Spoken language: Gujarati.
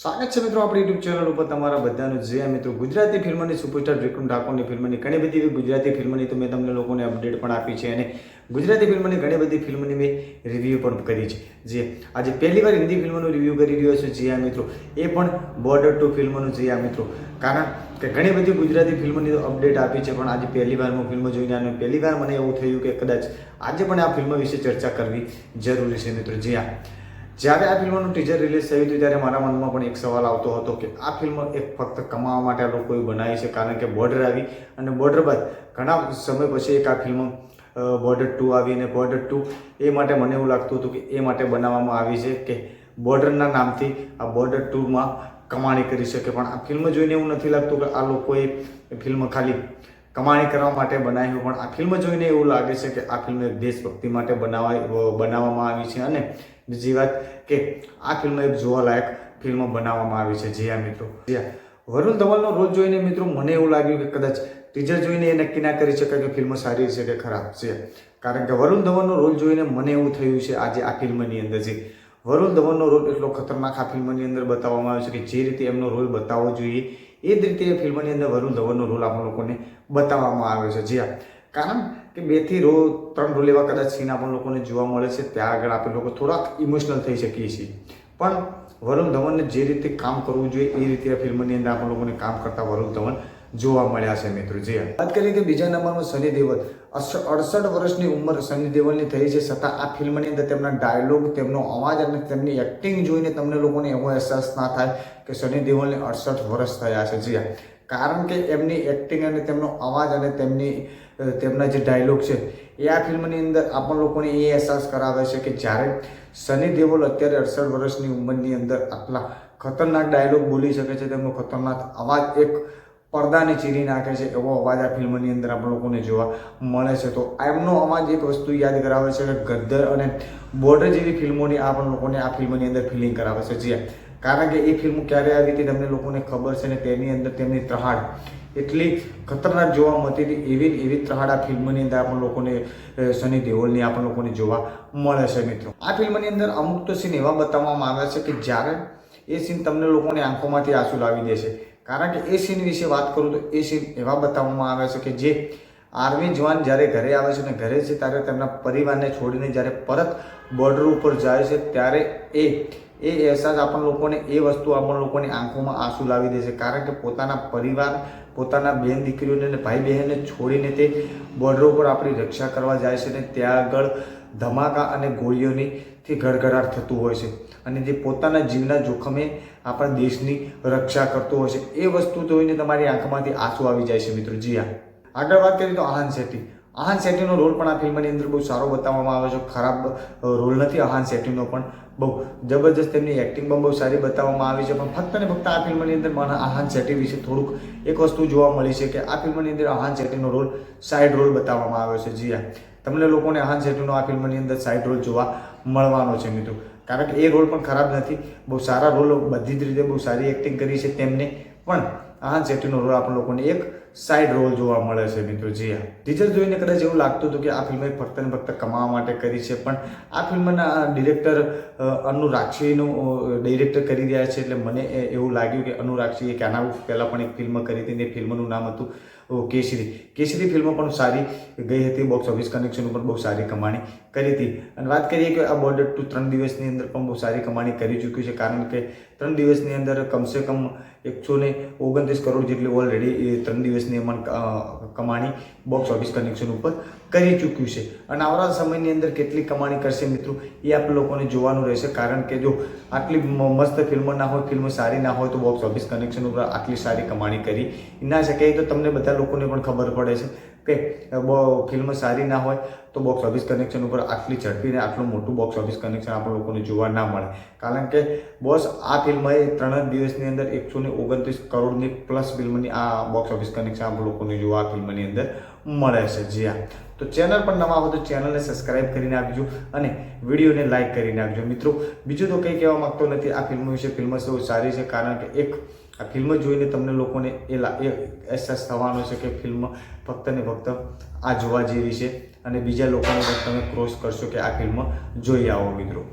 સ્વાગત છે મિત્રો આપણી યુટ્યુબ ચેનલ ઉપર તમારા બધાનું. જે મિત્રો ગુજરાતી ફિલ્મની સુપરસ્ટાર વિક્રમ ઠાકોરની ફિલ્મની ઘણી બધી ગુજરાતી ફિલ્મની તો મેં તમને લોકોને અપડેટ પણ આપી છે અને ગુજરાતી ફિલ્મની ઘણી બધી ફિલ્મની મેં રિવ્યૂ પણ કરી છે. જે આજે પહેલી વાર હિન્દી ફિલ્મનું રિવ્યૂ કરી રહ્યો છું જી મિત્રો, એ પણ બોર્ડર ટુ ફિલ્મનું જી મિત્રો. કારણ કે ઘણી બધી ગુજરાતી ફિલ્મની અપડેટ આપી છે, પણ આજે પહેલી વાર હું ફિલ્મ જોઈને અને પહેલી વાર મને એવું થયું કે કદાચ આજે પણ આ ફિલ્મ વિશે ચર્ચા કરવી જરૂરી છે મિત્રો. જી જ્યારે આ ફિલ્મનું ટીઝર રિલીઝ થયું હતું ત્યારે મારા મનમાં પણ એક સવાલ આવતો હતો કે આ ફિલ્મ એક ફક્ત કમાવા માટે આ લોકોએ બનાવી છે? કારણ કે બોર્ડર આવી અને બોર્ડર બાદ ઘણા સમય પછી એક આ ફિલ્મ બોર્ડર ટુ આવી અને બોર્ડર ટુ એ માટે મને એવું લાગતું હતું કે એ માટે બનાવવામાં આવી છે કે બોર્ડરના નામથી આ બોર્ડર ટુમાં કમાણી કરી શકે. પણ આ ફિલ્મ જોઈને એવું નથી લાગતું કે આ લોકોએ ફિલ્મ ખાલી કમાણી કરવા માટે બનાવી હોય. પણ આ ફિલ્મ જોઈને એવું લાગે છે કે આ ફિલ્મ દેશભક્તિ માટે બનાવાય બનાવવામાં આવી છે અને બીજી વાત કે આ ફિલ્મ એક જોવાલાયક ફિલ્મ બનાવવામાં આવી છે, જીયા મિત્રો. જીયા, વરુણ ધવલનો રોલ જોઈને મિત્રો મને એવું લાગ્યું કે કદાચ ટીઝર જોઈને એ નક્કી ના કરી શકાય કે ફિલ્મ સારી છે કે ખરાબ છે. કારણ કે વરુણ ધવનનો રોલ જોઈને મને એવું થયું છે આજે આ ફિલ્મની અંદર જે વરુણ ધવનનો રોલ એટલો ખતરનાક આ ફિલ્મની અંદર બતાવવામાં આવ્યો છે કે જે રીતે એમનો રોલ બતાવવો જોઈએ, એ જ રીતે એ ફિલ્મની અંદર વરુણ ધવનનો રોલ આપણા લોકોને બતાવવામાં આવ્યો છે. જ્યાં, કારણ કે બેથી રો ત્રણ રોલ એવા કદાચ સીન આપણને લોકોને જોવા મળે છે, ત્યાં આગળ આપણે લોકો થોડાક ઇમોશનલ થઈ શકીએ છીએ. પણ વરુણ ધવનને જે રીતે કામ કરવું જોઈએ, એ રીતે આ ફિલ્મની અંદર આપણે લોકોને કામ કરતા વરુણ ધવન જોવા મળ્યા છે, મિત્રો. જે વાત કરીએ કે બીજા નંબરમાં સની દેવલ અડસઠ વર્ષની ઉંમર સની દેવલની થઈ છે, છતાં આ ફિલ્મની અંદર તેમના ડાયલોગ, તેમનો અવાજ અને તેમની એક્ટિંગ જોઈને તમને લોકોને એવો અહેસાસ ના થાય કે સની દેવલને અડસઠ વર્ષ થયા છે. જી કારણ કે એમની એક્ટિંગ અને તેમનો અવાજ અને તેમની તેમના જે ડાયલોગ છે, એ આ ફિલ્મની અંદર આપણ લોકોને એ અહેસાસ કરાવે છે કે જ્યારે સની દેવલ અત્યારે અડસઠ વર્ષની ઉંમરની અંદર આટલા ખતરનાક ડાયલોગ બોલી શકે છે, તેમનો ખતરનાક અવાજ એક પડદાને ચીરી નાખે છે, એવો અવાજ આ ફિલ્મની અંદર આપણે લોકોને જોવા મળે છે. તો એમનો અવાજ એક વસ્તુ યાદ કરાવે છે કે ગદ્દર અને બોર્ડર જેવી ફિલ્મોની આપણ લોકોને આ ફિલ્મની અંદર ફિલિંગ કરાવે છે. જી કારણ કે એ ફિલ્મ ક્યારે આવી હતી તમને લોકોને ખબર છે ને તેની અંદર તેમની ત્રહાડ. એટલી ખતરનાક જોવા મળતી હતી એવી એવી ત્રહાડ આ ફિલ્મની અંદર આપણ લોકોને સની દેઓલની આપણ લોકોને જોવા મળે છે મિત્રો. આ ફિલ્મની અંદર અમુક તો સીન એવા બતાવવામાં આવ્યા છે કે જ્યારે એ સીન તમને લોકોની આંખોમાંથી આંસુ લાવી દે છે. કારણ કે એ સીન વિશે વાત કરું તો એ સીન એવા બતાવવામાં આવે છે કે જે આર્મી જવાન જ્યારે ઘરે આવે છે અને ઘરે છે ત્યારે તેમના પરિવારને છોડીને જ્યારે પરત બોર્ડર ઉપર જાય છે ત્યારે એ એ અહેસાસ આપણ લોકોને, એ વસ્તુ આપણ લોકોની આંખોમાં આંસુ લાવી દે છે કારણ કે પોતાના પરિવાર, પોતાના બેન દીકરીઓને અને ભાઈ બહેનને છોડીને તે બોર્ડર ઉપર આપણી રક્ષા કરવા જાય છે અને ત્યાં આગળ ધમાકા અને ગોળીઓની થી ગડગડાટ થતું હોય છે. અને જે પોતાના જીવના જોખમે આપણા દેશની રક્ષા કરતો હોય છે. એ વસ્તુ જોઈને તમારી આંખમાંથી આંસુ આવી જાય છે મિત્રો. જી હા. આગળ વાત કરીએ તો આહન શેટ્ટી. આહાન શેટ્ટીનો રોલ પણ આ ફિલ્મની અંદર બહુ સારો બતાવવામાં આવે છે. ખરાબ રોલ નથી આહાન શેટ્ટીનો પણ. બહુ જબરજસ્ત તેમની એક્ટિંગ પણ બહુ સારી બતાવવામાં આવી છે. પણ ફક્ત ને ફક્ત આ ફિલ્મની અંદર મને આહાન શેટ્ટી વિશે થોડુંક એક વસ્તુ જોવા મળી છે કે આ ફિલ્મની અંદર આહાન શેટ્ટીનો રોલ સાઇડ રોલ બતાવવામાં આવ્યો છે. જી હા. તમને લોકોને આહાન શેટ્ટીનો આ ફિલ્મની અંદર સાઇડ રોલ જોવા મળવાનો છે મિત્રો. કારણ કે એ રોલ પણ ખરાબ નથી. બહુ સારા રોલ બધી જ રીતે બહુ સારી એક્ટિંગ કરી છે તેમને. પણ આહાન જેટીનો રોલ આપણે લોકોને એક સાઇડ રોલ જોવા મળે છે મિત્રો, જી હા. ટીચર જોઈને કદાચ એવું લાગતું હતું કે આ ફિલ્મ ફક્ત ને ફક્ત કમાવા માટે કરી છે, પણ આ ફિલ્મના ડિરેક્ટર અનુરાક્ષીનું ડિરેક્ટર કરી રહ્યા છે, એટલે મને એવું લાગ્યું કે અનુરાક્ષીએ કે આના પહેલાં પણ એક ફિલ્મ કરી હતી ને ફિલ્મનું નામ હતું કેસરી. કેસરી ફિલ્મ પણ સારી ગઈ હતી. બોક્સ ઓફિસ કનેક્શન ઉપર બહુ સારી કમાણી કરી હતી. અને વાત કરીએ કે આ બોર્ડર ટુ ત્રણ દિવસની અંદર પણ બહુ સારી કમાણી કરી ચૂક્યું છે. કારણ કે ત્રણ દિવસની અંદર કમસે કમ એકસો ને ઓગણત્રીસ કરોડ જેટલી ઓલરેડી ત્રણ દિવસની એમાં કમાણી બોક્સ ઓફિસ કનેક્શન ઉપર કરી ચૂક્યું છે. અને આવનારા સમયની અંદર કેટલી કમાણી કરશે મિત્રો, એ આપ લોકોને જોવાનું રહેશે. કારણ કે જો આટલી મસ્ત ફિલ્મ ના હોય ફિલ્મ સારી ના હોય, તો બોક્સ ઓફિસ કનેક્શન ઉપર આટલી સારી કમાણી કરી ના શકે તો તમને બધા લોકોને પણ ખબર પડે છે કે ફિલ્મ સારી ના હોય, તો બોક્સ ઓફિસ કનેક્શન ઉપર આટલી ઝડપીને આટલું મોટું બોક્સ ઓફિસ કનેક્શન આપણે લોકોને જોવા ના મળે. કારણ કે બોસ આ ફિલ્મએ ત્રણ જ દિવસની અંદર એકસો ને ઓગણત્રીસ કરોડની પ્લસ ફિલ્મની આ બોક્સ ઓફિસ કનેક્શન આપણે લોકોને જોવા આ ફિલ્મની અંદર મળે છે. જી હા. તો ચેનલ પર નવા હો તો ચેનલને સબસ્ક્રાઇબ કરીને આપજો અને વિડીયોને લાઇક કરીને આપજો. મિત્રો, બીજું તો કંઈ કહેવા માંગતો નથી, આ ફિલ્મ વિશે ફિલ્મ સૌ સારી છે કારણ કે એક, આ ફિલ્મ જોઈને તમને લોકોને એ અહેસાસ થવાનો છે કે ફિલ્મ ફક્ત ને ફક્ત આ જોવા જેવી છે અને બીજા લોકોને પણ તમે ક્રોસ કરશો કે આ ફિલ્મ જોઈ આવો મિત્રો.